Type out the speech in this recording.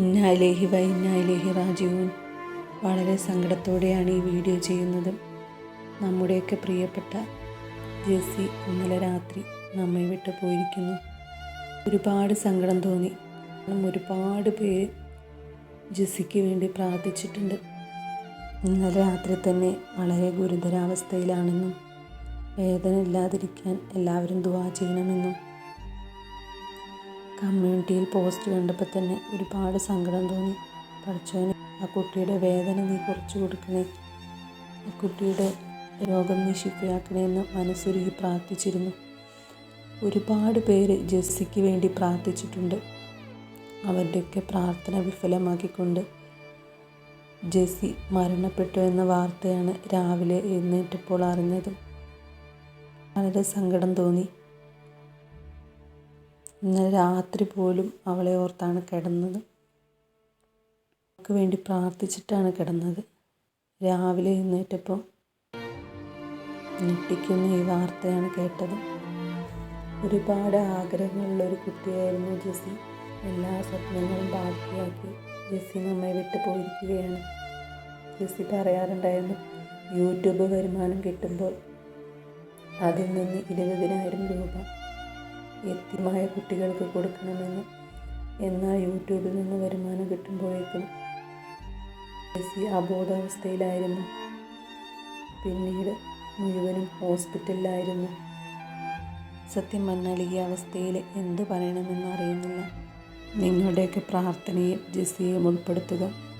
ഇന്നാലേഹി വ ഇന്നാലേഹി റാജീവൻ വളരെ സങ്കടത്തോടെയാണ് ഈ വീഡിയോ ചെയ്യുന്നത്. നമ്മുടെയൊക്കെ പ്രിയപ്പെട്ട ജെസ്സി ഇന്നലെ രാത്രി നമ്മെ വിട്ട് പോയിരിക്കുന്നു. ഒരുപാട് സങ്കടം തോന്നി. കാരണം ഒരുപാട് പേര് ജെസ്സിക്ക് വേണ്ടി പ്രാർത്ഥിച്ചിട്ടുണ്ട്. ഇന്നലെ രാത്രി തന്നെ വളരെ ഗുരുതരാവസ്ഥയിലാണെന്നും വേദന ഇല്ലാതിരിക്കാൻ എല്ലാവരും ദുവാ ചെയ്യണമെന്നും കമ്മ്യൂണിറ്റിയിൽ പോസ്റ്റ് കണ്ടപ്പോൾ തന്നെ ഒരുപാട് സങ്കടം തോന്നി. പഠിച്ചവന് ആ കുട്ടിയുടെ വേദന നീ കുറച്ച് കൊടുക്കണേ. ആ കുട്ടിയുടെ രോഗം നീ ശിഫയാക്കണേ എന്ന് മനസ്സുരുകി പ്രാർത്ഥിച്ചിരുന്നു. ഒരുപാട് പേര് ജെസ്സിക്ക് വേണ്ടി പ്രാർത്ഥിച്ചിട്ടുണ്ട്. അവരുടെയൊക്കെ പ്രാർത്ഥന വിഫലമാക്കിക്കൊണ്ട് ജെസ്സി മരണപ്പെട്ടു എന്ന വാർത്തയാണ് രാവിലെ എഴുന്നേറ്റപ്പോൾ അറിഞ്ഞത്. വളരെ സങ്കടം തോന്നി. ഇന്നലെ രാത്രി പോലും അവളെ ഓർത്താണ് കിടന്നത്. അവൾക്ക് വേണ്ടി പ്രാർത്ഥിച്ചിട്ടാണ് കിടന്നത്. രാവിലെ എഴുന്നേറ്റപ്പോൾ ഞെട്ടിക്കുന്ന ഈ വാർത്തയാണ് കേട്ടത്. ഒരുപാട് ആഗ്രഹങ്ങളുള്ള ഒരു കുട്ടിയായിരുന്നു ജെസ്സി. എല്ലാ സ്വപ്നങ്ങളും ബാക്കിയാക്കി ജെസ്സി നമ്മെ വിട്ടു പോയിരിക്കുകയാണ്. ജെസ്സി പറയാറുണ്ടായിരുന്നു യൂട്യൂബ് വരുമാനം കിട്ടുമ്പോൾ അതിൽ നിന്ന് ഇരുപതിനായിരം രൂപ എത്തിമായ കുട്ടികൾക്ക് കൊടുക്കണമെന്ന് എന്നാൽ യൂട്യൂബിൽ നിന്ന് വരുമാനം കിട്ടുമ്പോഴേക്കും ജെസ്സി അബോധാവസ്ഥയിലായിരുന്നു. പിന്നീട് മുഴുവനും ഹോസ്പിറ്റലിലായിരുന്നു. സത്യം പറഞ്ഞാൽ ഈ അവസ്ഥയിൽ എന്ത് പറയണമെന്ന് അറിയുന്നില്ല. നിങ്ങളുടെയൊക്കെ പ്രാർത്ഥനയും ജെസ്സിയെ ഉൾപ്പെടുത്തുക.